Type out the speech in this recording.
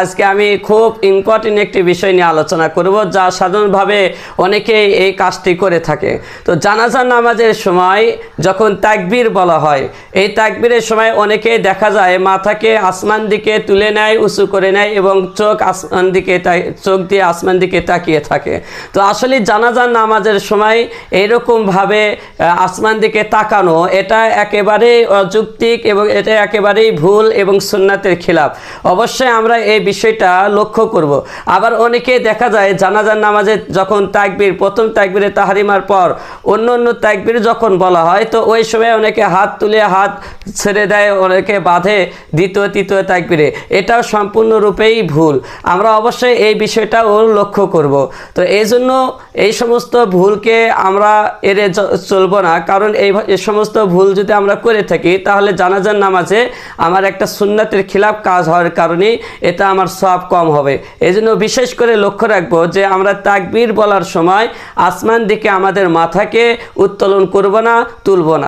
আজকে আমি খুব ইম্পর্টেন্ট একটি বিষয় নিয়ে আলোচনা করব, যা সাধারণভাবে অনেকেই এই কাজটি করে থাকে। তো জানাজার নামাজের সময় যখন তাকবীর বলা হয়, এই তাকবীরের সময় অনেকেই দেখা যায় মাথাকে আসমান দিকে তুলে নেয়, উঁচু করে নেয় এবং চোখ আসমান দিকে চোখ দিয়ে আসমান দিকে তাকিয়ে থাকে। তো আসলে জানাজার নামাজের সময় এইরকমভাবে আসমান দিকে তাকানো, এটা একেবারেই অযৌক্তিক এবং এটা একেবারেই ভুল এবং সুন্নাতের খিলাফ। অবশ্যই আমরা এই বিষয়টা লক্ষ্য করব। আবার অনেকে দেখা যায় জানাজার নামাজে যখন তাকবীর, প্রথম তাকবীরে তাহারিমার পর অন্য অন্য তাকবীর যখন বলা হয়, তো ওই সময় অনেকে হাত তুলে হাত ছেড়ে দেয়, অনেকে বাঁধে দ্বিতীয়, তৃতীয় তাকবীরে। এটাও সম্পূর্ণরূপেই ভুল। আমরা অবশ্যই এই বিষয়টাও লক্ষ্য করব। তো এই জন্য এই সমস্ত ভুলকে আমরা এড়ে চলবো না। কারণ এই সমস্ত ভুল যদি আমরা করে থাকি, তাহলে জানাজার নামাজে আমার একটা সুন্নাতের খিলাফ কাজ হওয়ার কারণে এটা আমার সব কম হবে। এই জন্য বিশেষ করে লক্ষ্য রাখব যে আমরা তাকবীর বলার সময় আসমান দিকে আমাদের মাথাকে উত্তোলন করব না, তুলব না।